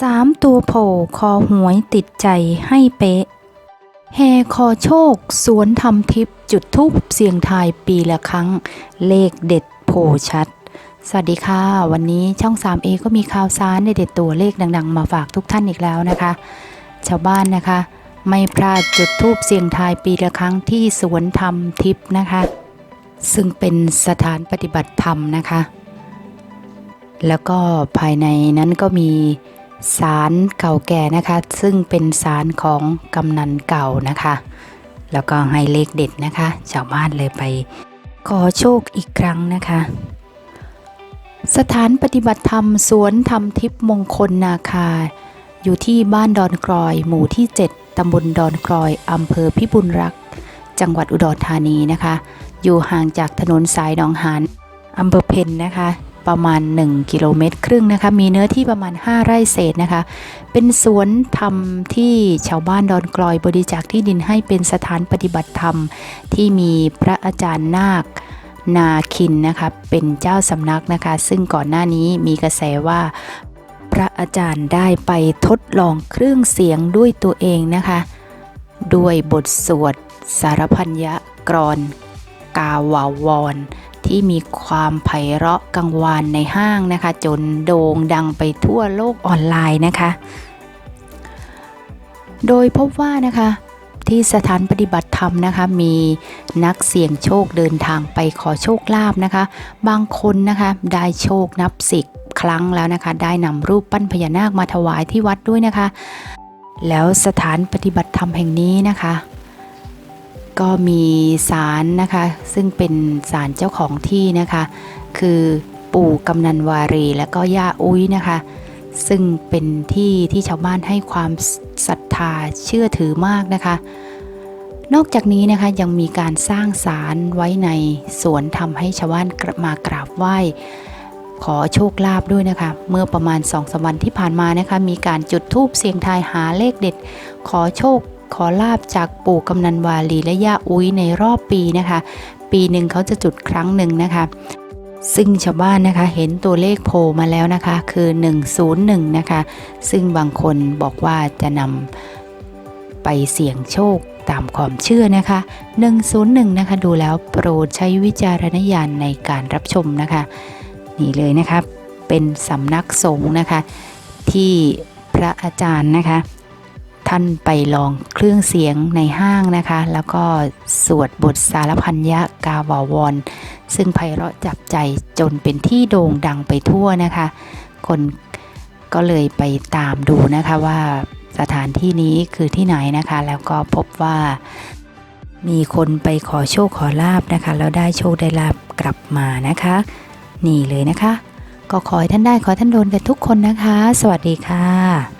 สามตัวโผล่คอหวยติดใจให้เป๊ะแห่คอโชค สวนทำทิพย์จุดทูปเสียงทายปีละครั้ง เลขเด็ดโผล่ชัด สวัสดีค่ะ วันนี้ช่อง 3A ก็มีข่าวสารในเด็ดตัวเลขดัง ๆ มาฝากทุกท่านอีกแล้วนะคะ ชาวบ้านนะคะ ไม่พลาดจุดทูปเสียงทายปีละครั้งที่สวนธรรมทิพย์นะคะ ซึ่งเป็นสถานปฏิบัติธรรมนะคะ แล้วก็ภายในนั้นก็มี ศาลเก่าแก่นะคะ ซึ่งเป็นศาลของกำนันเก่านะคะ แล้วก็ให้เลขเด็ดนะคะชาวบ้านเลยไป ขอโชคอีกครั้งนะคะ สถานปฏิบัติธรรมสวนธรรมทิพมงคลนาคา อยู่ที่บ้านดอนกรอย หมู่ที่ 7 ตำบลดอนกรอยอำเภอพิบูลรัก จังหวัดอุดรธานีนะคะ อยู่ห่างจากถนนสายหนองหานอำเภอเพนนะคะ ประมาณ 1 กิโลเมตร ครึ่งนะคะ มีเนื้อที่ประมาณ 5 ไร่เศษนะคะ เป็นสวนธรรมที่ชาวบ้านดอนกลอยบริจาคที่ดินให้เป็นสถานปฏิบัติธรรม ที่มีพระอาจารย์นาคนาคินนะคะเป็นเจ้าสำนักนะคะ ซึ่งก่อนหน้านี้มีกระแสว่าพระอาจารย์ได้ไปทดลองเครื่องเสียงด้วยตัวเองนะคะ ด้วยบทสวดสารพันยะกรอน กาวาวร ที่มีความไพเราะกังวานในห้างนะคะ จนโด่งดังไปทั่วโลกออนไลน์นะคะ โดยพบว่านะคะที่สถานปฏิบัติธรรมนะคะมีนักเสี่ยงโชคเดินทางไปขอโชคลาภนะคะ บางคนนะคะได้โชคนับสิบครั้งแล้วนะคะ ได้นำรูปปั้นพญานาคมาถวายที่วัดด้วยนะคะ แล้วสถานปฏิบัติธรรมแห่งนี้นะคะ ก็มีศาลนะคะ ซึ่งเป็นศาลเจ้าของที่นะคะ คือปู่กำนันวารี และก็ย่าอุ้ยนะคะ ซึ่งเป็นที่ที่ชาวบ้านให้ความศรัทธาเชื่อถือมากนะคะ นอกจากนี้นะคะยังมีการสร้างศาลไว้ในสวนทำให้ชาวบ้านมากราบไหว้ขอโชคลาภด้วยนะคะ เมื่อประมาณ2องสวันที่ผ่านมานะคะ มีการจุดธูปเสียงทายหาเลขเด็ด ขอโชค ขอลาบจากปู่กำนันวาลีและย่าอุ้ยในรอบปีนะคะ ปีหนึ่งเขาจะจุดครั้งหนึ่งนะคะซึ่งชาวบ้านนะคะเห็นตัวเลขโผล่มาแล้วนะคะ คือ 101 นะคะ ซึ่งบางคนบอกว่าจะนำไปเสี่ยงโชคตามความเชื่อนะคะ 101 นะคะ ดูแล้วโปรดใช้วิจารณญาณในการรับชมนะคะ นี่เลยนะคะ เป็นสำนักสงฆ์นะคะ ที่พระอาจารย์นะคะ ท่านไปลองเครื่องเสียงในห้างนะคะ แล้วก็สวดบทสารพันยะกาวาวร ซึ่งไพเราะจับใจจนเป็นที่โด่งดังไปทั่วนะคะ คนก็เลยไปตามดูนะคะว่าสถานที่นี้คือที่ไหนนะคะ แล้วก็พบว่ามีคนไปขอโชคขอลาบนะคะ แล้วได้โชคได้ลาบกลับมานะคะ นี่เลยนะคะ ก็ขอให้ท่านได้ขอท่านโดนกันทุกคนนะคะ สวัสดีค่ะ